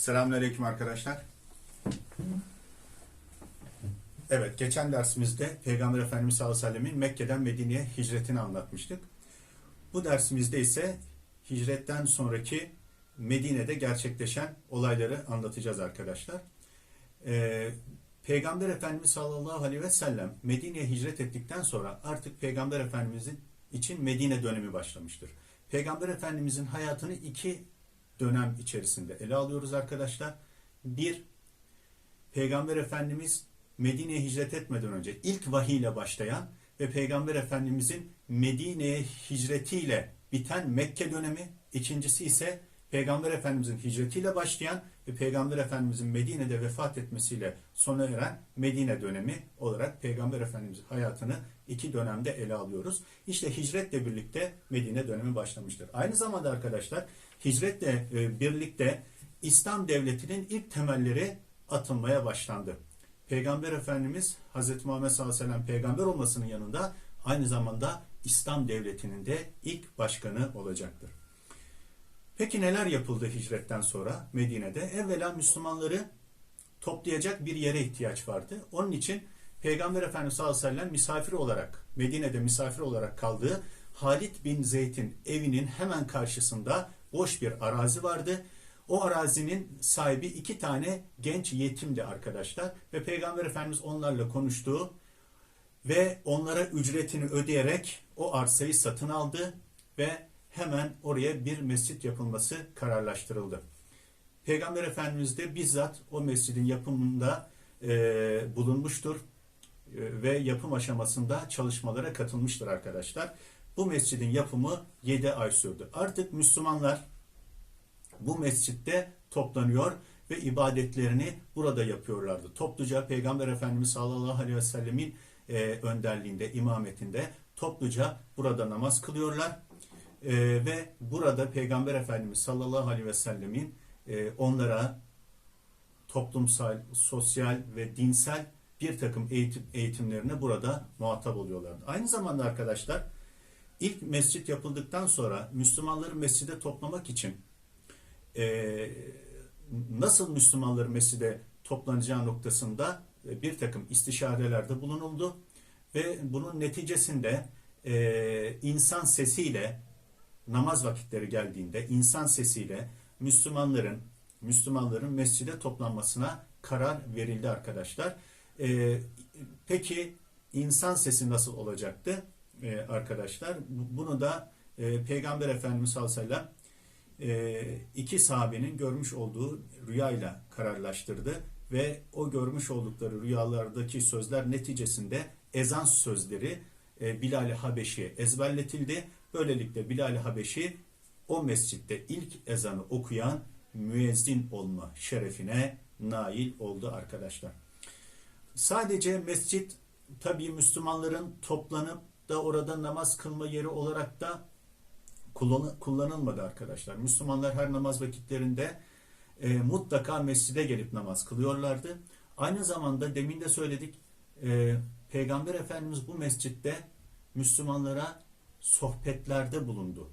Selamünaleyküm arkadaşlar. Evet, geçen dersimizde Peygamber Efendimiz sallallahu aleyhi ve sellemin Mekke'den Medine'ye hicretini anlatmıştık. Bu dersimizde ise hicretten sonraki Medine'de gerçekleşen olayları anlatacağız arkadaşlar. Ee, Peygamber Efendimiz sallallahu aleyhi ve sellem Medine'ye hicret ettikten sonra artık Peygamber Efendimizin için Medine dönemi başlamıştır. Peygamber Efendimizin hayatını iki dönem içerisinde ele alıyoruz arkadaşlar. Bir, Peygamber Efendimiz Medine'ye hicret etmeden önce ilk vahiy ile başlayan ve Peygamber Efendimizin Medine'ye hicretiyle biten Mekke dönemi. İkincisi ise Peygamber Efendimizin hicretiyle başlayan Peygamber Efendimizin Medine'de vefat etmesiyle sona eren Medine dönemi olarak Peygamber Efendimizin hayatını iki dönemde ele alıyoruz. İşte hicretle birlikte Medine dönemi başlamıştır. Aynı zamanda arkadaşlar hicretle e, birlikte İslam devletinin ilk temelleri atılmaya başlandı. Peygamber Efendimiz Hz. Muhammed sallallahu aleyhi ve sellem peygamber olmasının yanında aynı zamanda İslam devletinin de ilk başkanı olacaktır. Peki neler yapıldı hicretten sonra Medine'de? Evvela Müslümanları toplayacak bir yere ihtiyaç vardı. Onun için Peygamber Efendimiz sallallahu aleyhi ve sellem misafir olarak Medine'de misafir olarak kaldığı Halid bin Zeyd'in evinin hemen karşısında boş bir arazi vardı. O arazinin sahibi iki tane genç yetimdi arkadaşlar ve Peygamber Efendimiz onlarla konuştu ve onlara ücretini ödeyerek o arsayı satın aldı ve hemen oraya bir mescit yapılması kararlaştırıldı. Peygamber Efendimiz de bizzat o mescidin yapımında e, bulunmuştur e, ve yapım aşamasında çalışmalara katılmıştır arkadaşlar. Bu mescidin yapımı 7 ay sürdü. Artık Müslümanlar bu mescitte toplanıyor ve ibadetlerini burada yapıyorlardı. Topluca Peygamber Efendimiz sallallahu aleyhi ve sellemin e, önderliğinde, imametinde topluca burada namaz kılıyorlar. E, ve burada Peygamber Efendimiz sallallahu aleyhi ve sellemin e, onlara toplumsal, sosyal ve dinsel bir takım eğitim, eğitimlerine burada muhatap oluyorlardı. Aynı zamanda arkadaşlar ilk mescit yapıldıktan sonra Müslümanları mescide toplamak için e, nasıl Müslümanları mescide toplanacağı noktasında e, bir takım istişarelerde bulunuldu ve bunun neticesinde e, insan sesiyle namaz vakitleri geldiğinde insan sesiyle Müslümanların Müslümanların mescide toplanmasına karar verildi arkadaşlar. E, peki insan sesi nasıl olacaktı e, arkadaşlar? Bunu da e, Peygamber Efendimiz sallallahu aleyhi ve sellem e, iki sahabenin görmüş olduğu rüyayla kararlaştırdı ve o görmüş oldukları rüyalardaki sözler neticesinde ezan sözleri e, Bilal-i Habeşi'ye ezberletildi. Böylelikle Bilal-i Habeşi o mescitte ilk ezanı okuyan müezzin olma şerefine nail oldu arkadaşlar. Sadece mescit tabii Müslümanların toplanıp da orada namaz kılma yeri olarak da kullanılmadı arkadaşlar. Müslümanlar her namaz vakitlerinde e, mutlaka mescide gelip namaz kılıyorlardı. Aynı zamanda demin de söyledik e, Peygamber Efendimiz bu mescitte Müslümanlara sohbetlerde bulundu.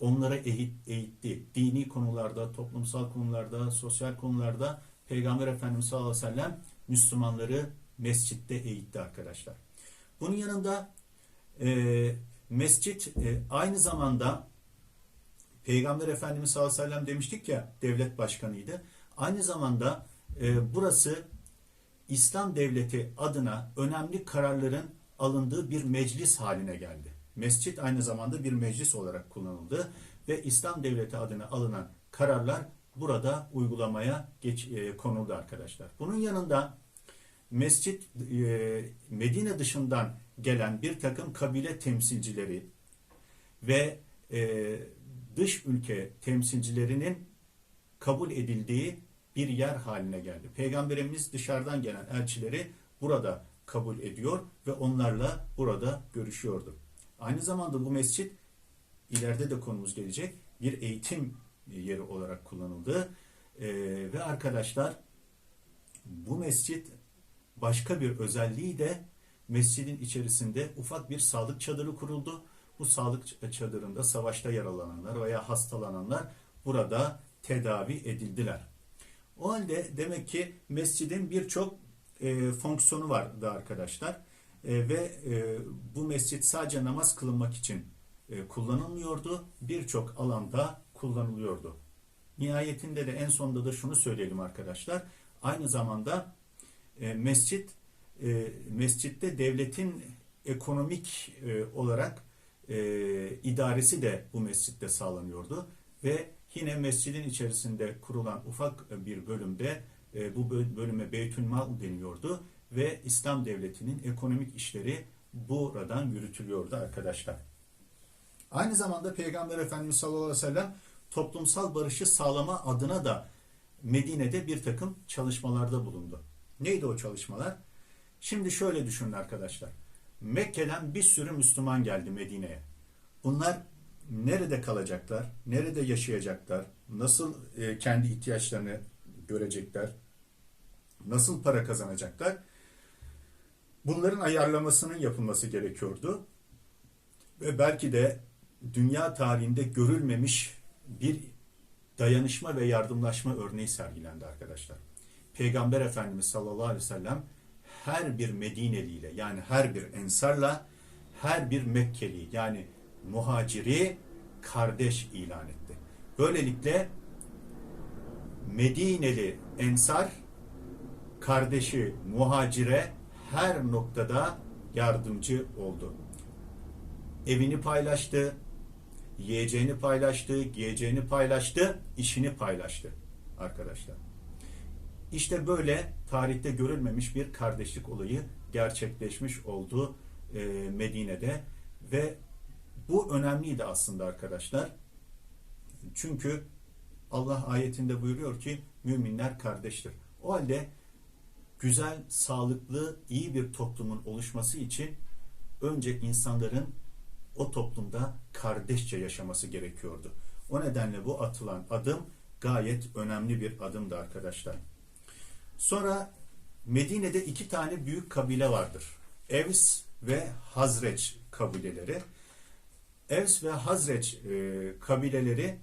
Onlara eğit, eğitti. Dini konularda, toplumsal konularda, sosyal konularda Peygamber Efendimiz sallallahu aleyhi ve sellem Müslümanları mescitte eğitti arkadaşlar. Bunun yanında e, mescit e, aynı zamanda Peygamber Efendimiz sallallahu aleyhi ve sellem demiştik ya devlet başkanıydı. Aynı zamanda e, burası İslam devleti adına önemli kararların alındığı bir meclis haline geldi. Mescit aynı zamanda bir meclis olarak kullanıldı ve İslam devleti adına alınan kararlar burada uygulamaya geç, e, konuldu arkadaşlar. Bunun yanında mescit e, Medine dışından gelen bir takım kabile temsilcileri ve e, dış ülke temsilcilerinin kabul edildiği bir yer haline geldi. Peygamberimiz dışarıdan gelen elçileri burada kabul ediyor ve onlarla burada görüşüyordu. Aynı zamanda bu mescit ileride de konumuz gelecek bir eğitim yeri olarak kullanıldı. Ee, ve arkadaşlar bu mescit başka bir özelliği de mescidin içerisinde ufak bir sağlık çadırı kuruldu. Bu sağlık çadırında savaşta yaralananlar veya hastalananlar burada tedavi edildiler. O halde demek ki mescidin birçok e, fonksiyonu vardı arkadaşlar. E, ve e, bu mescit sadece namaz kılınmak için e, kullanılmıyordu. Birçok alanda kullanılıyordu. Nihayetinde de en sonunda da şunu söyleyelim arkadaşlar. Aynı zamanda e, mescit e, mescitte devletin ekonomik e, olarak e, idaresi de bu mescitte sağlanıyordu ve yine mescidin içerisinde kurulan ufak bir bölümde e, bu böl- bölüme Beytülmal deniyordu ve İslam devletinin ekonomik işleri buradan yürütülüyordu arkadaşlar. Aynı zamanda Peygamber Efendimiz sallallahu aleyhi ve sellem toplumsal barışı sağlama adına da Medine'de bir takım çalışmalarda bulundu. Neydi o çalışmalar? Şimdi şöyle düşünün arkadaşlar. Mekke'den bir sürü Müslüman geldi Medine'ye. Bunlar nerede kalacaklar? Nerede yaşayacaklar? Nasıl e, kendi ihtiyaçlarını görecekler? Nasıl para kazanacaklar? Bunların ayarlamasının yapılması gerekiyordu. Ve belki de dünya tarihinde görülmemiş bir dayanışma ve yardımlaşma örneği sergilendi arkadaşlar. Peygamber Efendimiz sallallahu aleyhi ve sellem her bir Medineliyle yani her bir ensarla her bir Mekkeli yani muhaciri kardeş ilan etti. Böylelikle Medineli ensar kardeşi muhacire her noktada yardımcı oldu. Evini paylaştı, yiyeceğini paylaştı, giyeceğini paylaştı, işini paylaştı arkadaşlar. İşte böyle tarihte görülmemiş bir kardeşlik olayı gerçekleşmiş oldu e, Medine'de ve bu önemliydi aslında arkadaşlar. Çünkü Allah ayetinde buyuruyor ki müminler kardeştir. O halde güzel, sağlıklı, iyi bir toplumun oluşması için önce insanların o toplumda kardeşçe yaşaması gerekiyordu. O nedenle bu atılan adım gayet önemli bir adımdı arkadaşlar. Sonra Medine'de iki tane büyük kabile vardır. Evs ve Hazreç kabileleri. Evs ve Hazreç e, kabileleri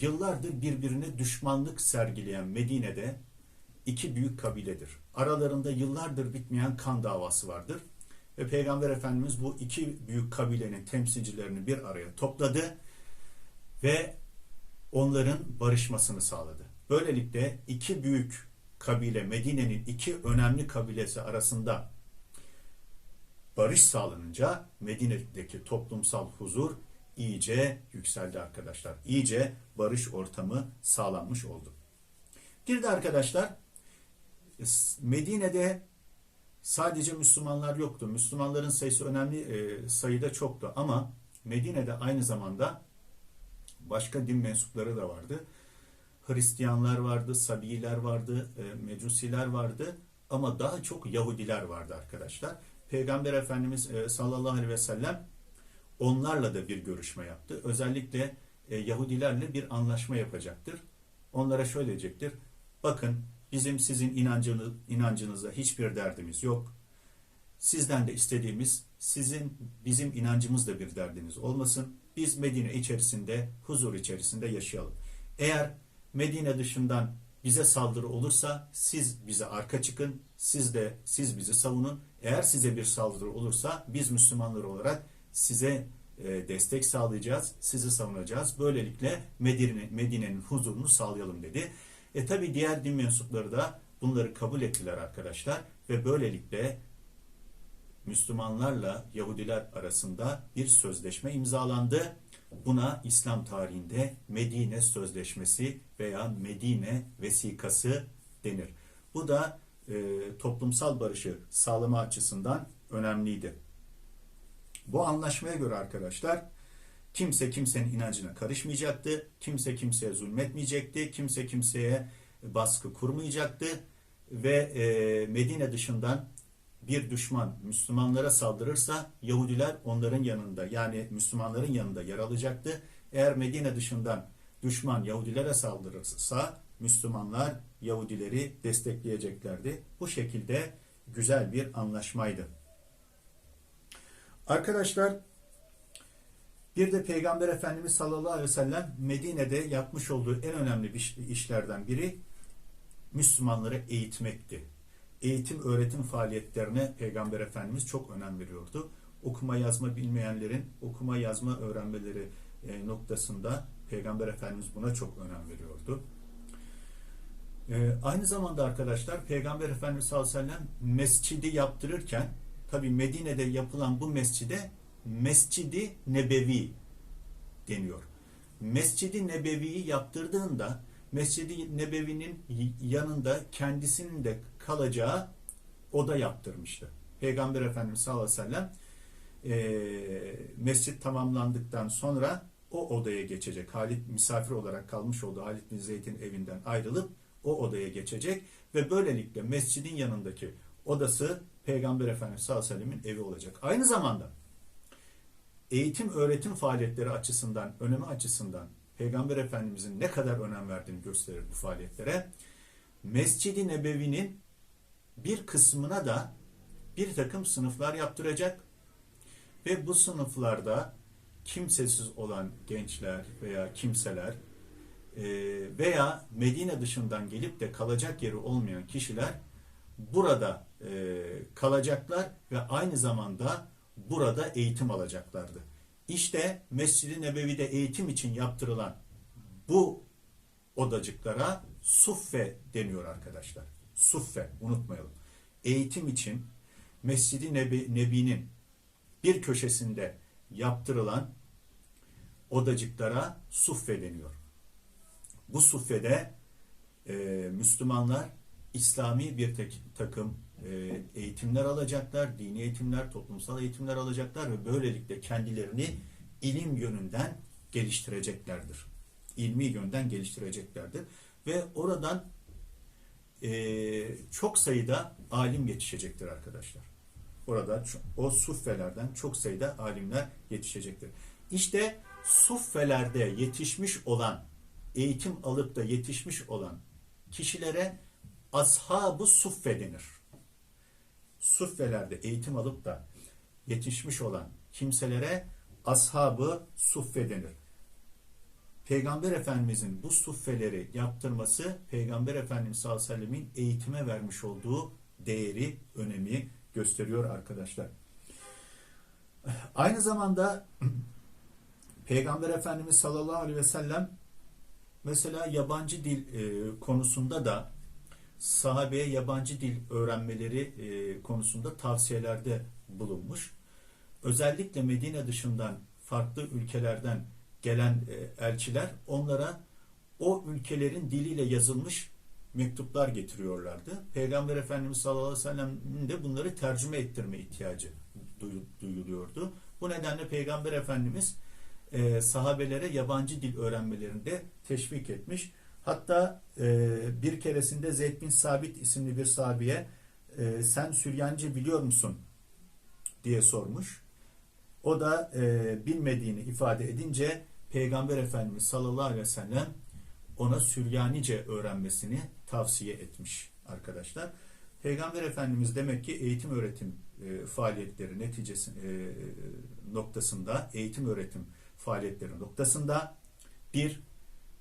yıllardır birbirine düşmanlık sergileyen Medine'de iki büyük kabiledir. Aralarında yıllardır bitmeyen kan davası vardır. Ve Peygamber Efendimiz bu iki büyük kabilenin temsilcilerini bir araya topladı ve onların barışmasını sağladı. Böylelikle iki büyük kabile, Medine'nin iki önemli kabilesi arasında barış sağlanınca Medine'deki toplumsal huzur iyice yükseldi arkadaşlar. İyice barış ortamı sağlanmış oldu. Bir de arkadaşlar Medine'de sadece Müslümanlar yoktu. Müslümanların sayısı önemli e, sayıda çoktu ama Medine'de aynı zamanda başka din mensupları da vardı. Hristiyanlar vardı, Sabiiler vardı, e, Mecusiler vardı ama daha çok Yahudiler vardı arkadaşlar. Peygamber Efendimiz e, sallallahu aleyhi ve sellem onlarla da bir görüşme yaptı. Özellikle e, Yahudilerle bir anlaşma yapacaktır. Onlara şöyle diyecektir. Bakın bizim sizin inancınız, inancınızla hiçbir derdimiz yok. Sizden de istediğimiz sizin bizim inancımızla bir derdiniz olmasın. Biz Medine içerisinde huzur içerisinde yaşayalım. Eğer Medine dışından bize saldırı olursa siz bize arka çıkın. Siz de siz bizi savunun. Eğer size bir saldırı olursa biz Müslümanlar olarak size e, destek sağlayacağız, sizi savunacağız. Böylelikle Medine, Medine'nin huzurunu sağlayalım dedi. E tabi diğer din mensupları da bunları kabul ettiler arkadaşlar ve böylelikle Müslümanlarla Yahudiler arasında bir sözleşme imzalandı. Buna İslam tarihinde Medine Sözleşmesi veya Medine Vesikası denir. Bu da e, toplumsal barışı sağlama açısından önemliydi. Bu anlaşmaya göre arkadaşlar kimse kimsenin inancına karışmayacaktı, kimse kimseye zulmetmeyecekti, kimse kimseye baskı kurmayacaktı ve e, Medine dışından bir düşman Müslümanlara saldırırsa Yahudiler onların yanında yani Müslümanların yanında yer alacaktı. Eğer Medine dışından düşman Yahudilere saldırırsa Müslümanlar Yahudileri destekleyeceklerdi. Bu şekilde güzel bir anlaşmaydı. Arkadaşlar bir de Peygamber Efendimiz sallallahu aleyhi ve sellem Medine'de yapmış olduğu en önemli işlerden biri Müslümanları eğitmekti. Eğitim, öğretim faaliyetlerine Peygamber Efendimiz çok önem veriyordu. Okuma yazma bilmeyenlerin okuma yazma öğrenmeleri e, noktasında Peygamber Efendimiz buna çok önem veriyordu. E, aynı zamanda arkadaşlar Peygamber Efendimiz sallallahu aleyhi ve sellem mescidi yaptırırken tabi Medine'de yapılan bu mescide Mescidi Nebevi deniyor. Mescidi Nebevi'yi yaptırdığında Mescidi Nebevi'nin yanında kendisinin de kalacağı oda yaptırmıştı. Peygamber Efendimiz sallallahu aleyhi ve sellem e, mescit tamamlandıktan sonra o odaya geçecek. Halit misafir olarak kalmış olduğu Halit bin Zeyd'in evinden ayrılıp o odaya geçecek ve böylelikle mescidin yanındaki odası Peygamber Efendimiz sallallahu aleyhi ve sellemin evi olacak. Aynı zamanda eğitim öğretim faaliyetleri açısından, önemi açısından Peygamber Efendimizin ne kadar önem verdiğini gösterir bu faaliyetlere. Mescid-i Nebevi'nin bir kısmına da bir takım sınıflar yaptıracak ve bu sınıflarda kimsesiz olan gençler veya kimseler e, veya Medine dışından gelip de kalacak yeri olmayan kişiler burada e, kalacaklar ve aynı zamanda burada eğitim alacaklardı. İşte Mescid-i Nebevi'de eğitim için yaptırılan bu odacıklara suffe deniyor arkadaşlar. Suffe unutmayalım. Eğitim için Mescid-i Nebi, Nebi'nin bir köşesinde yaptırılan odacıklara suffe deniyor. Bu suffede e, Müslümanlar İslami bir tek, takım eğitimler alacaklar, dini eğitimler, toplumsal eğitimler alacaklar ve böylelikle kendilerini ilim yönünden geliştireceklerdir. İlmi yönden geliştireceklerdir. Ve oradan e, çok sayıda alim yetişecektir arkadaşlar. Orada o suffelerden çok sayıda alimler yetişecektir. İşte suffelerde yetişmiş olan, eğitim alıp da yetişmiş olan kişilere ashab-ı suffe denir. Suffelerde eğitim alıp da yetişmiş olan kimselere ashab-ı suffe denir. Peygamber Efendimizin bu suffeleri yaptırması Peygamber Efendimiz sallallahu aleyhi ve sellemin eğitime vermiş olduğu değeri, önemi gösteriyor arkadaşlar. Aynı zamanda Peygamber Efendimiz sallallahu aleyhi ve sellem mesela yabancı dil e, konusunda da sahabeye yabancı dil öğrenmeleri e, konusunda tavsiyelerde bulunmuş. Özellikle Medine dışından farklı ülkelerden gelen e, elçiler onlara o ülkelerin diliyle yazılmış mektuplar getiriyorlardı. Peygamber Efendimiz sallallahu aleyhi ve sellem'in de bunları tercüme ettirme ihtiyacı duyuluyordu. Bu nedenle Peygamber Efendimiz e, sahabelere yabancı dil öğrenmelerinde teşvik etmiş. Hatta e, bir keresinde Zeyd bin Sabit isimli bir sahabeye e, sen Süryancı biliyor musun diye sormuş. O da e, bilmediğini ifade edince Peygamber Efendimiz sallallahu aleyhi ve sellem ona Süryanice öğrenmesini tavsiye etmiş arkadaşlar. Peygamber Efendimiz demek ki eğitim öğretim e, faaliyetleri neticesi e, noktasında, eğitim öğretim faaliyetleri noktasında bir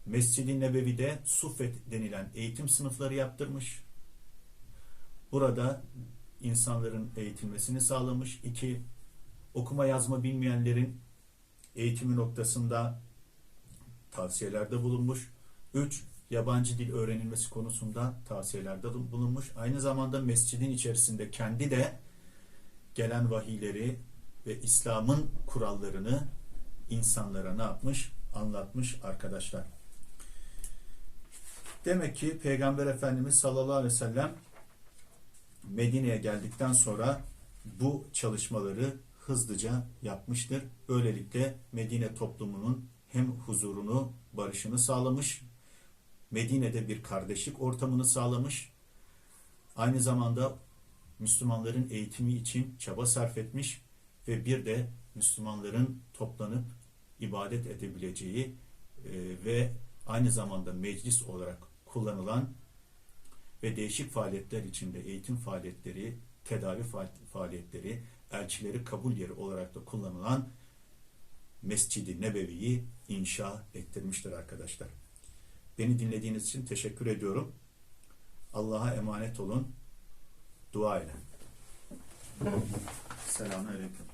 Mescid-i Nebevi'de Sufet denilen eğitim sınıfları yaptırmış. Burada insanların eğitilmesini sağlamış. İki, okuma yazma bilmeyenlerin eğitimi noktasında tavsiyelerde bulunmuş. Üç, yabancı dil öğrenilmesi konusunda tavsiyelerde bulunmuş. Aynı zamanda mescidin içerisinde kendi de gelen vahiyleri ve İslam'ın kurallarını insanlara ne yapmış? Anlatmış arkadaşlar. Demek ki Peygamber Efendimiz sallallahu aleyhi ve sellem Medine'ye geldikten sonra bu çalışmaları hızlıca yapmıştır. Böylelikle Medine toplumunun hem huzurunu, barışını sağlamış, Medine'de bir kardeşlik ortamını sağlamış, aynı zamanda Müslümanların eğitimi için çaba sarf etmiş ve bir de Müslümanların toplanıp ibadet edebileceği e, ve aynı zamanda meclis olarak kullanılan ve değişik faaliyetler içinde eğitim faaliyetleri, tedavi faaliyetleri, elçileri kabul yeri olarak da kullanılan Mescid-i Nebevi'yi inşa ettirmiştir arkadaşlar. Beni dinlediğiniz için teşekkür ediyorum. Allah'a emanet olun. Dua ile. Selamünaleyküm.